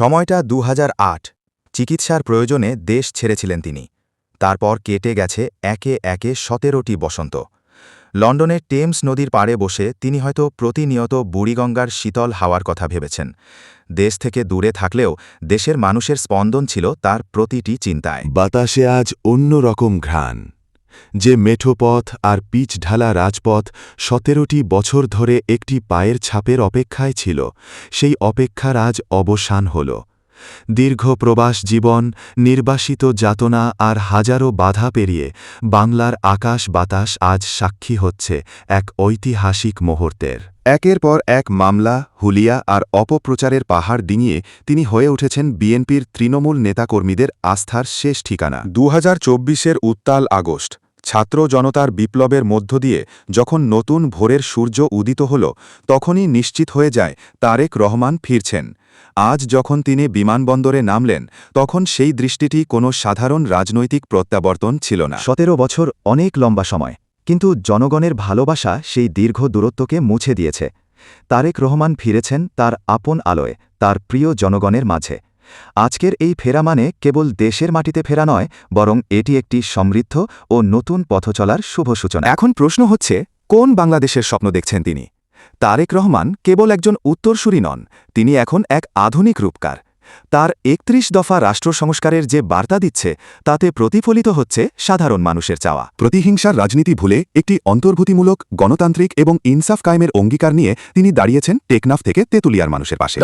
সময়টা দুহাজার আট। চিকিৎসার প্রয়োজনে দেশ ছেড়েছিলেন তিনি। তারপর কেটে গেছে একে একে সতেরোটি বসন্ত। লন্ডনের টেমস নদীর পাড়ে বসে তিনি হয়তো প্রতিনিয়ত বুড়িগঙ্গার শীতল হাওয়ার কথা ভেবেছেন। দেশ থেকে দূরে থাকলেও দেশের মানুষের স্পন্দন ছিল তার প্রতিটি চিন্তায়। বাতাসে আজ অন্য রকম ঘ্রাণ। যে মেঠোপথ আর পিচ ঢালা রাজপথ সতেরোটি বছর ধরে একটি পায়ের ছাপের অপেক্ষায় ছিল, সেই অপেক্ষার আজ অবসান হল। দীর্ঘ প্রবাস জীবন, নির্বাসিত যাতনা আর হাজারো বাধা পেরিয়ে বাংলার আকাশ বাতাস আজ সাক্ষী হচ্ছে এক ঐতিহাসিক মুহূর্তের। একের পর এক মামলা, হুলিয়া আর অপপ্রচারের পাহাড় ডিঙিয়ে তিনি হয়ে উঠেছেন বিএনপির তৃণমূল নেতাকর্মীদের আস্থার শেষ ঠিকানা। দু হাজার উত্তাল আগস্ট ছাত্র জনতার বিপ্লবের মধ্য দিয়ে যখন নতুন ভোরের সূর্য উদিত হল, তখনই নিশ্চিত হয়ে যায় তারেক রহমান ফিরছেন। আজ যখন তিনি বিমানবন্দরে নামলেন, তখন সেই দৃষ্টিটি কোনো সাধারণ রাজনৈতিক প্রত্যাবর্তন ছিল না। সতেরো বছর অনেক লম্বা সময়, কিন্তু জনগণের ভালোবাসা সেই দীর্ঘ দূরত্বকে মুছে দিয়েছে। তারেক রহমান ফিরেছেন তার আপন আলোয়, তার প্রিয় জনগণের মাঝে। আজকের এই ফেরা মানে কেবল দেশের মাটিতে ফেরা নয়, বরং এটি একটি সমৃদ্ধ ও নতুন পথচলার শুভ সূচনা। এখন প্রশ্ন হচ্ছে, কোন বাংলাদেশের স্বপ্ন দেখছেন তিনি? তারেক রহমান কেবল একজন উত্তরসূরি নন, তিনি এখন এক আধুনিক রূপকার। তার একত্রিশ দফা রাষ্ট্র সংস্কারের যে বার্তা দিচ্ছে, তাতে প্রতিফলিত হচ্ছে সাধারণ মানুষের চাওয়া। প্রতিহিংসার রাজনীতি ভুলে একটি অন্তর্ভূতিমূলক গণতান্ত্রিক এবং ইনসাফ কায়েমের অঙ্গীকার নিয়ে তিনি দাঁড়িয়েছেন টেকনাফ থেকে তেতুলিয়ার মানুষের পাশে।